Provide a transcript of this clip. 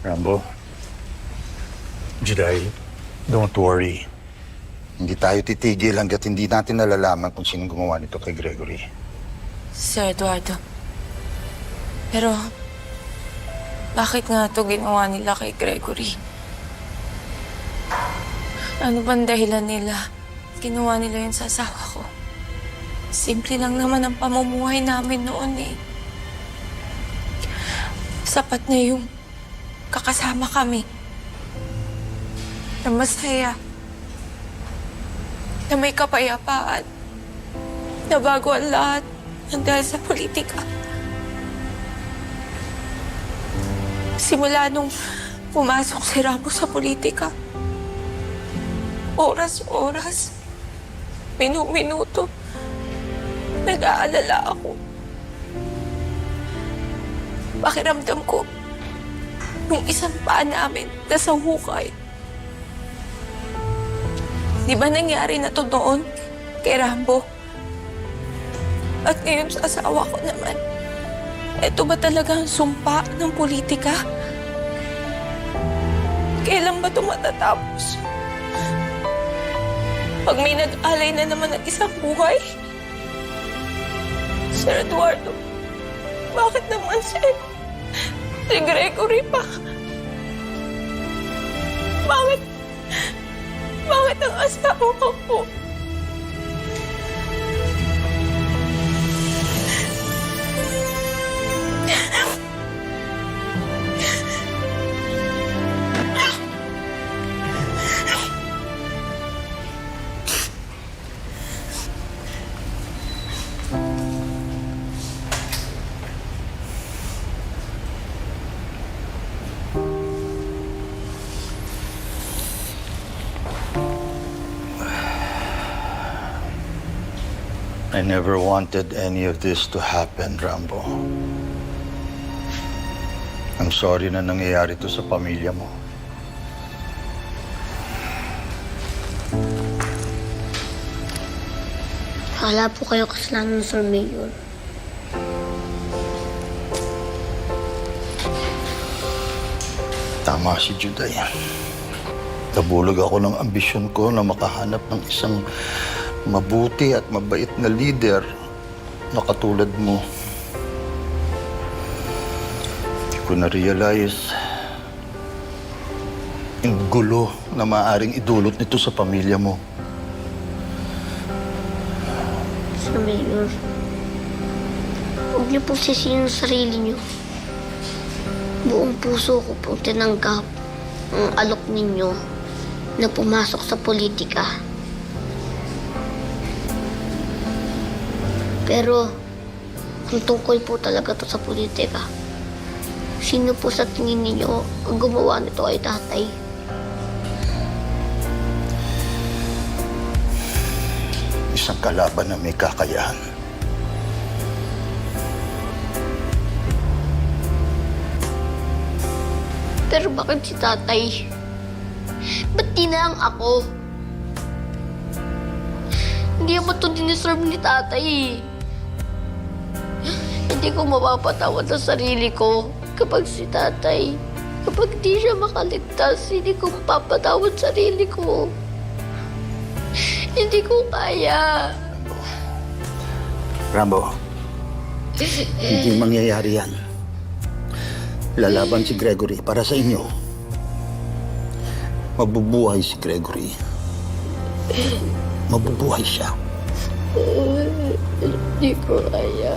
Rambo, Juday, don't worry. Hindi tayo titigil hanggat hindi natin nalalaman kung sinong gumawa nito kay Gregory. Sir Eduardo. Pero, bakit nga ito ginawa nila kay Gregory? Ano bang dahilan nila? Ginawa nila yun sa asawa ko. Simple lang naman ang pamumuhay namin noon eh. Sapat na yung kakasama kami. Na masaya. Na may kapayapaan. Na bago ang lahat ang dahil sa politika. Simula nung pumasok si Ramos sa politika, oras-oras, minu-minuto, nag-aalala ako. Pakiramdam ko, yung isang paa namin nasa hukay. Di ba nangyari na to noon kay Rambo? At ngayon sa asawa ko naman, ito ba talaga ang sumpa ng politika? Kailan ba ito matatapos? Pag may nag-alay na naman ng isang buhay? Sir Eduardo, bakit naman si, si Gregory pa? Bakit? Bakit ang asawa ko po? I never wanted any of this to happen, Rambo. I'm sorry na nangyayari to sa pamilya mo. Wala po kayo kasalanan, Sir Mayor. Tama si Juday. Nabulog ako ng ambisyon ko na makahanap ng isang mabuti at mabait na leader na katulad mo. Hindi ko na-realize yung gulo na maaaring idulot nito sa pamilya mo. Sir Mayor, huwag niyo po sisihin ang sarili niyo. Buong puso ko po tinanggap ang alok ninyo na pumasok sa politika. Pero, kung tungkol po talaga to sa politika, sino po sa tingin ninyo ang gumawa nito ay tatay? Isang kalaban na may kakayahan. Pero bakit si tatay? Ba't di na lang ako? Hindi ako ito diniserve ni tatay eh. Hindi ko mapapatawad sa sarili ko kapag si tatay. Kapag di siya makaligtas, hindi ko mapapatawad sarili ko. Hindi ko kaya. Rambo, hindi mangyayari yan. Lalaban si Gregory para sa inyo. Mabubuhay si Gregory. Mabubuhay siya. Hindi ko kaya.